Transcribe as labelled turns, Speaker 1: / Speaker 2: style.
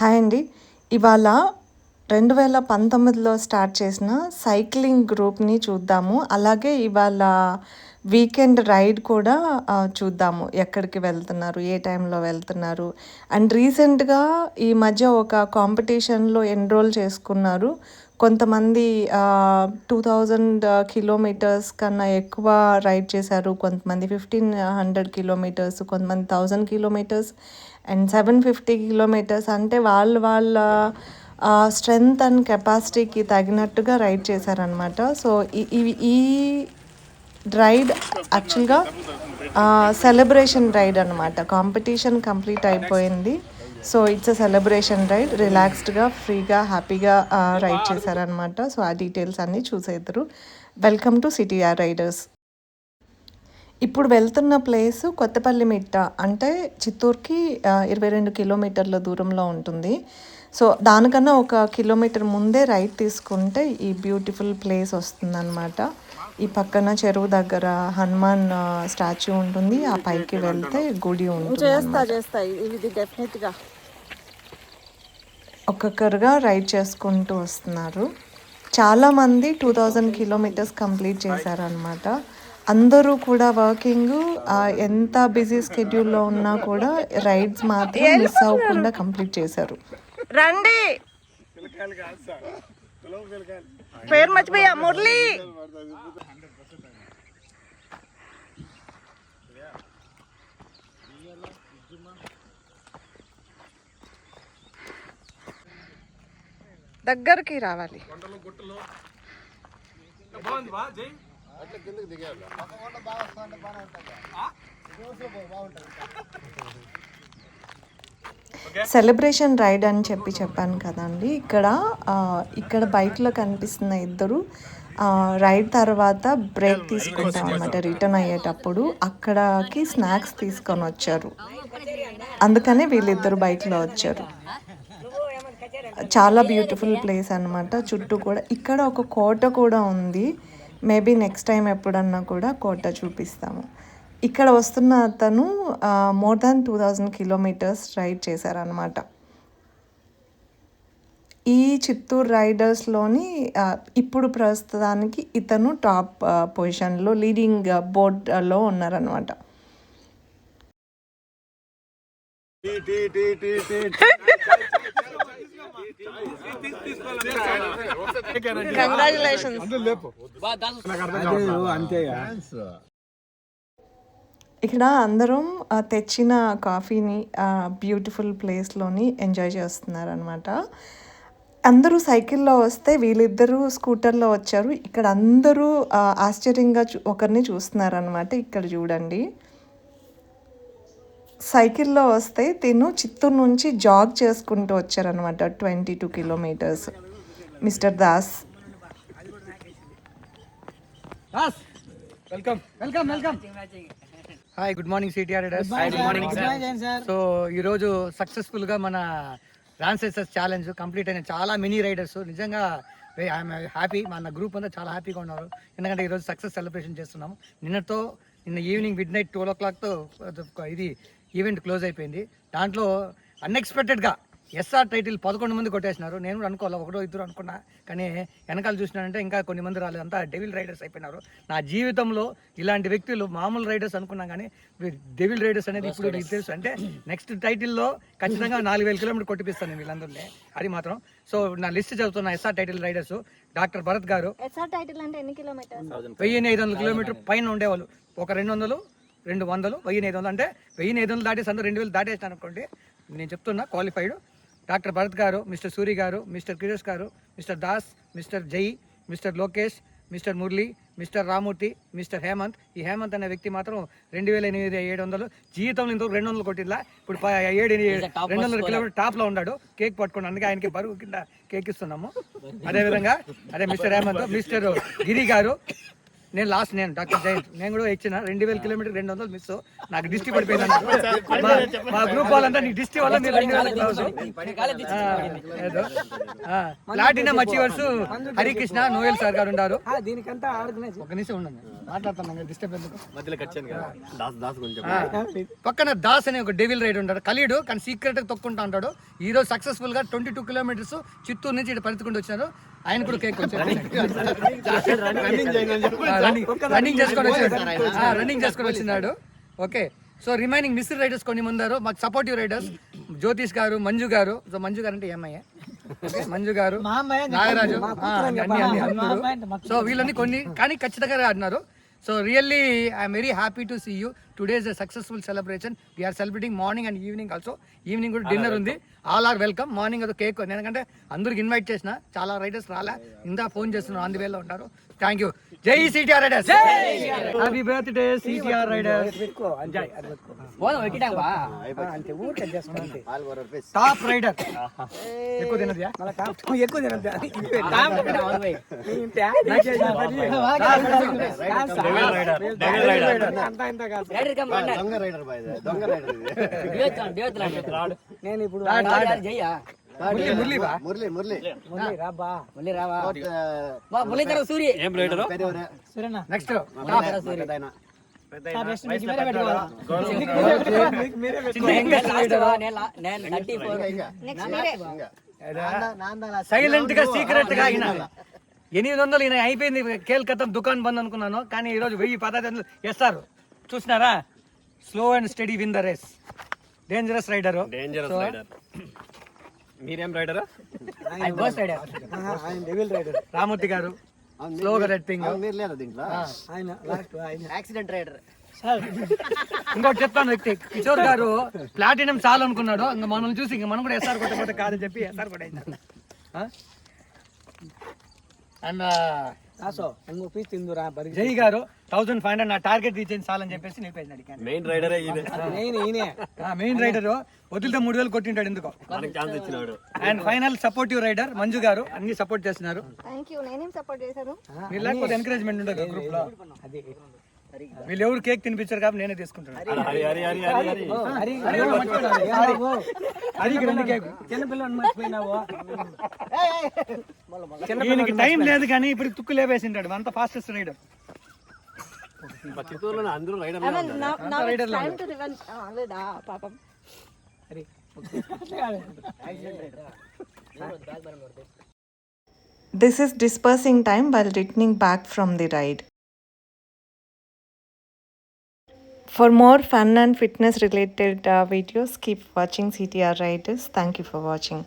Speaker 1: Hi అండి. ఇవాళ రెండు వేల పంతొమ్మిదిలో స్టార్ట్ చేసిన సైక్లింగ్ గ్రూప్ని చూద్దాము. అలాగే ఇవాళ వీకెండ్ రైడ్ కూడా చూద్దాము. ఎక్కడికి వెళ్తున్నారు ఏ టైంలో వెళ్తున్నారు? అండ్ రీసెంట్గా ఈ మధ్య ఒక కాంపిటీషన్లో ఎన్రోల్ చేసుకున్నారు. కొంతమంది టూ థౌజండ్ కిలోమీటర్స్ కన్నా ఎక్కువ రైడ్ చేశారు. కొంతమంది ఫిఫ్టీన్ హండ్రెడ్ కిలోమీటర్స్ కొంతమంది thousand kilometres. And seven fifty kilometres అంటే వాళ్ళు వాళ్ళ స్ట్రెంగ్త్ అండ్ కెపాసిటీకి తగినట్టుగా రైడ్ చేశారనమాట సో ఈ- ఈ ఈ రైడ్ యాక్చువల్గా సెలబ్రేషన్ రైడ్ అనమాట కాంపిటీషన్ కంప్లీట్ అయిపోయింది. So it's a celebration ride. రిలాక్స్డ్గా ఫ్రీగా హ్యాపీగా రైడ్ చేశారనమాట సో ఆ డీటెయిల్స్ అన్నీ చూసేద్దరు. Welcome to CTR riders. ఇప్పుడు వెళ్తున్న ప్లేస్ కొత్తపల్లి మిట్ట. అంటే చిత్తూరుకి ఇరవై రెండు కిలోమీటర్ల దూరంలో ఉంటుంది. సో దానికన్నా ఒక కిలోమీటర్ ముందే రైట్ తీసుకుంటే ఈ బ్యూటిఫుల్ ప్లేస్ వస్తుందన్నమాట. ఈ పక్కన చెరువు దగ్గర హనుమాన్ స్టాచ్యూ ఉంటుంది. ఆ పైకి వెళ్తే గుడి ఉంటుంది ఒక్కొక్కరుగా రైడ్ చేసుకుంటూ వస్తున్నారు. చాలామంది టూ థౌజండ్ కిలోమీటర్స్ కంప్లీట్ చేశారనమాట అందరూ కూడా వర్కింగ్ ఎంత బిజీ స్కెడ్యూల్లో ఉన్నా కూడా రైడ్స్ మాత్రం మిస్ అవ్వకుండా కంప్లీట్ చేశారు. రండి. పేరు మర్చిపోయా మురళి. దగ్గరికి రావాలి. సెలబ్రేషన్ రైడ్ అని చెప్పి చెప్పాను కదండి. ఇక్కడ ఇక్కడ బైక్లో కనిపిస్తున్న ఇద్దరు రైడ్ తర్వాత బ్రేక్ తీసుకుంటాం అనమాట రిటర్న్ అయ్యేటప్పుడు. అక్కడకి స్నాక్స్ తీసుకొని వచ్చారు. అందుకనే వీళ్ళిద్దరు బైక్లో వచ్చారు. చాలా బ్యూటిఫుల్ ప్లేస్ అన్నమాట. చుట్టూ కూడా ఇక్కడ ఒక కోట కూడా ఉంది. మేబీ నెక్స్ట్ టైం ఎప్పుడన్నా కూడా కోట చూపిస్తాము. ఇక్కడ వస్తున్న అతను more than two thousand kilometres ride చేశారనమాట ఈ చిత్తూరు రైడర్స్లోని ఇప్పుడు ప్రస్తుతానికి ఇతను టాప్ పొజిషన్లో లీడింగ్ బోర్డ్లో ఉన్నారనమాట ఇక్కడ అందరం తెచ్చిన కాఫీని బ్యూటిఫుల్ ప్లేస్లోని ఎంజాయ్ చేస్తున్నారు అనమాట అందరూ సైకిల్లో వస్తే వీళ్ళిద్దరూ స్కూటర్లో వచ్చారు. ఇక్కడ అందరూ ఆశ్చర్యంగా ఒకరిని చూస్తున్నారనమాట ఇక్కడ చూడండి. సైకిల్లో వస్తే తిను. చిత్తూరు నుంచి జాగ్ చేసుకుంటూ వచ్చారనమాట twenty two kilometres. Mister Das.
Speaker 2: Welcome. Welcome welcome. Hi good morning CTR good morning sir so ఈ రోజు సక్సెస్ఫుల్గా మన రాన్సెసెస్ ఛాలెంజ్ కంప్లీట్ అయిన చాలా మినీ రైడర్స్ నిజంగా ఐఎమ్ హ్యాపీ మన గ్రూప్ అంతా చాలా హ్యాపీగా ఉన్నారు. ఎందుకంటే ఈరోజు సక్సెస్ సెలబ్రేషన్ చేస్తున్నాము. నిన్నతో నిన్న ఈవినింగ్ మిడ్ నైట్ ట్వెల్వ్ ఓ క్లాక్తో ఇది ఈవెంట్ క్లోజ్ అయిపోయింది. దాంట్లో అన్ఎక్స్పెక్టెడ్గా ఎస్ఆర్ టైటిల్ పదకొండు మంది కొట్టేసినారు. నేను కూడా అనుకోవాలి ఒకటో ఇద్దరు అనుకున్నా. కానీ వెనకాల చూసినానంటే ఇంకా కొన్ని మంది రాలేదు. అంతా డెవిల్ రైడర్స్ అయిపోయినారు. నా జీవితంలో ఇలాంటి వ్యక్తులు మామూలు రైడర్స్ అనుకున్నా కానీ డెవిల్ రైడర్స్ అనేది ఇప్పుడు నీకు తెలుసు. అంటే నెక్స్ట్ టైటిల్లో ఖచ్చితంగా నాలుగు వేల కిలోమీటర్ కొట్టిపిస్తాను నేను వీళ్ళందరినీ. అది మాత్రం. సో నా లిస్ట్ చదువుతున్న SR title riders doctor Bharat garu
Speaker 3: SR title అంటే ఎన్ని కిలోమీటర్స్?
Speaker 2: వెయ్యి ఐదు వందల కిలోమీటర్ పైన ఉండేవాళ్ళు. ఒక రెండు వందలు రెండు వందలు వెయ్యి ఐదు వందలు. అంటే వెయ్యి ఐదు వందలు దాటేసి అందరూ రెండు వేలు దాటేసాను అనుకోండి. నేను చెప్తున్నా క్వాలిఫైడ్ డాక్టర్ భరత్ గారు mister Suri garu mister Kirosh garu mister Das mister Jai mister Lokesh mister Murali mister Ramurthy mister Hemant. ఈ హేమంత్ అనే వ్యక్తి మాత్రం రెండు వేల ఎనిమిది ఏడు వందలు. జీవితంలో ఇంతవరకు రెండు వందలు కొట్టిల్లా ఇప్పుడు ఏడు రెండు వందల కిలోమీటర్ టాప్లో ఉన్నాడు. కేక్ పట్టుకుని అందుకే ఆయనకి బరువు కింద కేక్ ఇస్తున్నాము. అదే విధంగా అదే మిస్టర్ హేమంత్ మిస్టర్ గిరి గారు నేను లాస్ట్ నేను డాక్టర్ జయంత్. నేను కూడా ఇచ్చిన రెండు వేల కిలోమీటర్ రెండు వందలు మిస్ నాకు డిస్ట్రిక్ట్ పడిపోయింది. మా- గ్రూప్ వాళ్ళంతా నీకు డిస్ట్రిక్ట్ వల్ల మీరు రెండు వేల platinum achievers Harikrishna Noel sir garu ఉన్నారు
Speaker 4: దీనికంతా ఆర్గనైజ్
Speaker 2: ఒక నిమిషం ఉండండి. డిస్టర్బ్ ఎందుకు? పక్కన దాస్ అనే ఒక డెవిల్ రైడ్ ఉంటాడు. కలియుడు కానీ సీక్రెట్ తొక్కుంటా ఉంటాడు. ఈ రోజు సక్సెస్ఫుల్గా ట్వంటీ టూ కిలోమీటర్స్ చిత్తూరు నుంచి ఇటు పరితుకుంటూ వచ్చారు. ఆయన కూడా కేక్ రన్నింగ్ చేసుకొని రన్నింగ్ చేసుకొని వచ్చినాడు. Okay. So remaining miss riders కొన్ని ముందారు. మాకు సపోర్టివ్ రైడర్స్. జ్యోతిష్ గారు మంజు గారు. సో మంజు గారు అంటే ఏమయ్య ఓకే, మంజు గారు నాగరాజు. సో వీళ్ళని కొన్ని కానీ ఖచ్చితంగా ఆడినారు. So really I'm very happy to see you today's successful celebration we are celebrating morning and evening also evening కూడా డిన్నర్ ఉంది. ఆల్ ఆర్ వెల్కమ్ మార్నింగ్ అది కేక్ ఎందుకంటే అందరికి ఇన్వైట్ చేసిన. చాలా రైడర్స్ రాలే. ఇందా ఫోన్ చేస్తున్నారు. ఆన్ ది వేలో ఉంటారు థ్యాంక్ యూ జై CTR riders. Happy birthday CTR riders. Top rider ఎక్కువ తినదియా
Speaker 4: ఎక్కువ తినద్దు? అంతా ఇంత కాదు
Speaker 5: దొంగ రైడర్ బాయ్ ఇది. దొంగ రైడర్ ఇది.
Speaker 4: నేను ఇప్పుడు
Speaker 2: మురళి మురళి బా.
Speaker 5: మురళి మురళి.
Speaker 4: మురళి రాబా
Speaker 5: ఏం రైడర్ పెద్దవరే
Speaker 4: సురేనా
Speaker 2: నెక్స్ట్.
Speaker 5: పెద్దాయన
Speaker 2: సైలెంట్గా సీక్రెట్గా ఎనిమిది వందలు ఈయన అయిపోయింది కేల్కతం దుకాన్ బంద్ అనుకున్నాను. కానీ ఈ రోజు వెయ్యి వందలు వేస్తారు చూసినారా? Slow and steady win the race dangerous rider
Speaker 5: dangerous rider మీరేం రైడరా
Speaker 4: ఆయన డెవిల్ రైడర్
Speaker 2: రామూర్తి గారు. స్లోగా రెట్టింగ్
Speaker 5: మీరు లేదా దీంట్లో?
Speaker 4: ఆయన లాస్ట్ ఆయన.
Speaker 5: యాక్సిడెంట్ రైడర్
Speaker 2: ఇంకోటి చెప్తాను వ్యక్తి. కిషోర్ గారు ప్లాటినం చాలు అనుకున్నాడు. ఇంకా మనల్ని చూసి ఇంకా మనం కూడా ఎస్ఆర్ కొట్టకపోతే కాదని చెప్పి ఎస్ఆర్ కూడా అండ్
Speaker 4: ఆసో ఇంకో పీస్ తిందురా బరి
Speaker 2: Jai garu thousand five hundred నా టార్గెట్ రీచ్ అయింది చాలని చెప్పేసి నీ పేజ్ అడిగాను.
Speaker 5: మెయిన్ రైడరే ఇది
Speaker 4: నేను ఈయనే.
Speaker 2: మెయిన్ రైడర్ వదిలితే మూడు వేలు కొట్టింటాడు ఎందుకో.
Speaker 5: మనకి ఛాన్స్ ఇచ్చినాడు
Speaker 2: and final supportive rider Manju garu అన్ని సపోర్ట్ చేస్తున్నారు.
Speaker 3: థ్యాంక్ యూ నేనేం సపోర్ట్ చేశాను?
Speaker 2: మీరు లేకపోతే ఎంకరేజ్మెంట్ ఉండదు గ్రూప్లో.
Speaker 4: అది.
Speaker 2: వీళ్ళు ఎవరు కేక్ తినిపించారు కాబట్టి నేనే తీసుకుంటాను.
Speaker 5: హరి హరి హరి హరి హరి
Speaker 4: హరి హరి మర్చిపోయావు.
Speaker 2: అది రెండు కేక్
Speaker 4: చిన్నపిల్లని మర్చిపోయినావు?
Speaker 2: ఈయనకి టైం లేదు కానీ ఇప్పుడు తుక్కు లేవేసింటాడు అంత ఫాస్టెస్ట్ రైడర్
Speaker 5: అందరూ రైడర్
Speaker 3: పాపం.
Speaker 4: Hari
Speaker 1: This is dispersing time while returning back from the ride. For more fun and fitness related uh, videos, keep watching CTR Riders. Thank you for watching.